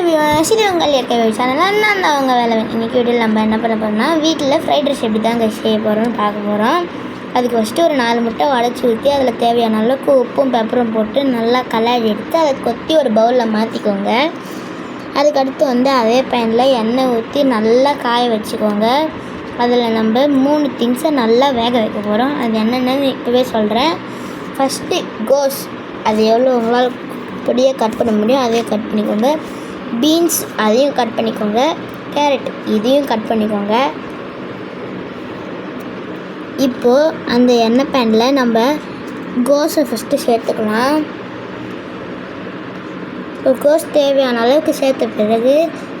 சிறுவங்கள் இயற்கை சேனல் நான் தான் அவங்க வேலை? இன்றைக்கி வீட்டில் நம்ம என்ன பண்ண போகிறோம்னா வீட்டில் ஃப்ரைட் ரைஸ் எப்படி தான் செய்ய போகிறோம்னு பார்க்க போகிறோம் அதுக்கு ஃபஸ்ட்டு ஒரு நாலு முட்டை உடச்சி ஊற்றி அதில் தேவையான அளவுக்கு உப்பும் பெப்பரும் போட்டு நல்லா கலாடி எடுத்து அதை கொத்தி ஒரு பவுலில் மாற்றிக்கோங்க அதுக்கடுத்து வந்து அதே பேனில் எண்ணெய் ஊற்றி நல்லா காய வச்சுக்கோங்க. அதில் நம்ம மூணு திங்ஸை நல்லா வேக வைக்க போகிறோம் அது என்னென்னு இப்போவே சொல்கிறேன் ஃபஸ்ட்டு கோஸ் அது எவ்வளோ உங்களால் பொடியாக கட் பண்ண முடியும் அதே கட் பண்ணிக்கோங்க. பீன்ஸ் அதையும் கட் பண்ணிக்கோங்க கேரட் இதையும் கட் பண்ணிக்கோங்க. இப்போது அந்த எண்ணெய் பேனில் நம்ம கோஸை ஃபஸ்ட்டு சேர்த்துக்கலாம். இப்போ கோஸ் தேவையான அளவுக்கு சேர்த்த பிறகு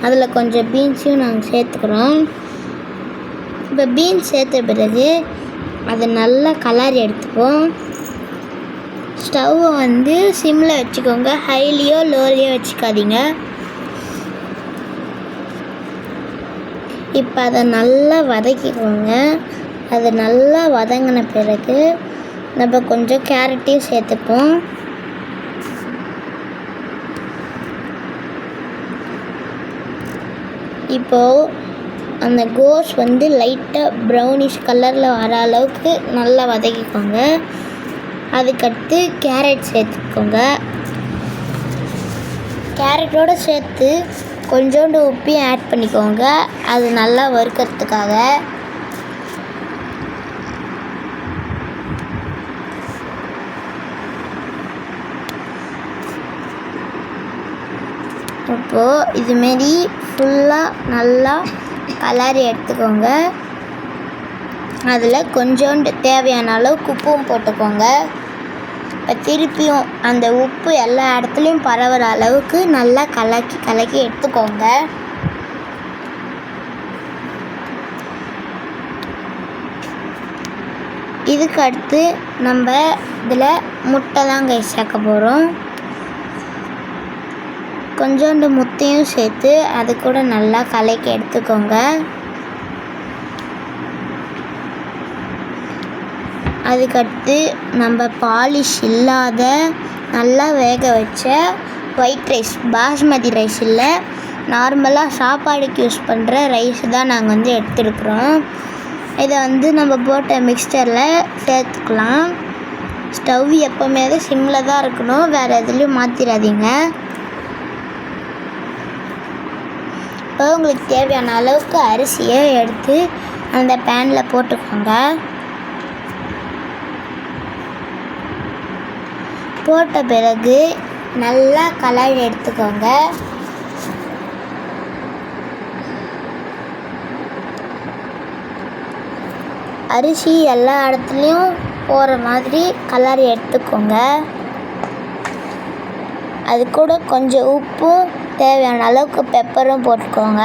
அதில் கொஞ்சம் பீன்ஸையும் நாங்கள் சேர்த்துக்கிறோம். இப்போ பீன்ஸ் சேர்த்த பிறகு அதை நல்லா கலரி எடுத்துப்போம். ஸ்டவ்வை வந்து சிம்மில் வச்சுக்கோங்க ஹைலியோ லோலியோ வச்சுக்காதீங்க. இப்போ அதை நல்லா வதக்கிக்கோங்க. அது நல்லா வதங்கின பிறகு நம்ம கொஞ்சம் கேரட்டையும் சேர்த்துப்போம். இப்போது அந்த கோஸ் வந்து லைட்டாக ப்ரௌனிஷ் கலரில் வர அளவுக்கு நல்லா வதக்கிக்கோங்க. அதுக்கடுத்து கேரட் சேர்த்துக்கோங்க. கேரட்டோடு சேர்த்து கொஞ்சோண்டு உப்பையும் ஆட் பண்ணிக்கோங்க. அது நல்லா வறுக்கிறதுக்காக. இப்போது இதுமாரி ஃபுல்லாக நல்லா கலரி எடுத்துக்கோங்க. அதில் கொஞ்சோண்டு தேவையான அளவுக்கு உப்பும் போட்டுக்கோங்க. திருப்பியும் அந்த உப்பு எல்லா இடத்துலையும் பரவுற அளவுக்கு நல்லா கலக்கி கலக்கி எடுத்துக்கோங்க. இதுக்கு அடுத்து நம்ம இதில் முட்டை தான் கை சேர்க்க போகிறோம் கொஞ்சோண்டு முட்டையும் சேர்த்து அது கூட நல்லா கலக்கி எடுத்துக்கோங்க. அதுக்கடுத்து நம்ம பாலிஷ் இல்லாத நல்லா வேக வச்ச ஒயிட் ரைஸ் பாஸ்மதி ரைஸ் இல்லை. நார்மலாக சாப்பாடுக்கு யூஸ் பண்ணுற ரைஸ் தான் நாங்கள் வந்து எடுத்துருக்குறோம். இதை வந்து நம்ம போட்ட மிக்சரில் சேர்த்துக்கலாம். ஸ்டவ் எப்போவுமே சிம்மில் தான் இருக்கணும். வேறு எதுலேயும் மாற்றிடாதீங்க இப்போ உங்களுக்கு தேவையான அளவுக்கு அரிசியை எடுத்து அந்த பேனில் போட்டுக்கோங்க. போட்ட பிறகு நல்லா கலரி எடுத்துக்கோங்க. அரிசி எல்லா இடத்துலையும் போகிற மாதிரி கலரி எடுத்துக்கோங்க. அது கூட கொஞ்சம் உப்பும் தேவையான அளவுக்கு பெப்பரும் போட்டுக்கோங்க.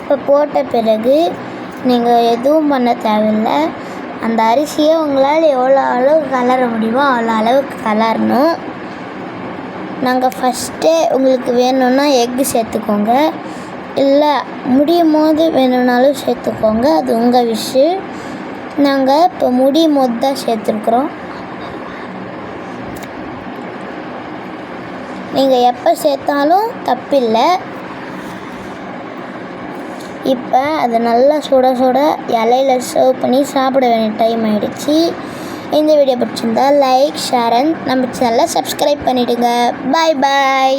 இப்போ போட்ட பிறகு நீங்கள் எதுவும் பண்ண தேவையில்லை. அந்த அரிசியை உங்களால் எவ்வளோ அளவுக்கு கலர முடியுமோ அவ்வளோ அளவுக்கு கலரணும். நாங்கள் ஃபஸ்ட்டே உங்களுக்கு வேணும்னா எக்கு சேர்த்துக்கோங்க. இல்லை முடியும் போது வேணும்னாலும் சேர்த்துக்கோங்க. அது உங்கள் விஷு நாங்கள் இப்போ முடியும் போது தான் சேர்த்துருக்குறோம். நீங்கள் எப்போ சேர்த்தாலும் தப்பில்லை. இப்போ அதை நல்லா சுட சுட இலையில சர்வ் பண்ணி சாப்பிட வேண்டிய டைம் ஆகிடுச்சி இந்த வீடியோ பிடிச்சிருந்தா லைக் ஷேர் அண்ட் நம்ம சேனலை சப்ஸ்கிரைப் பண்ணிவிடுங்க பாய் பாய்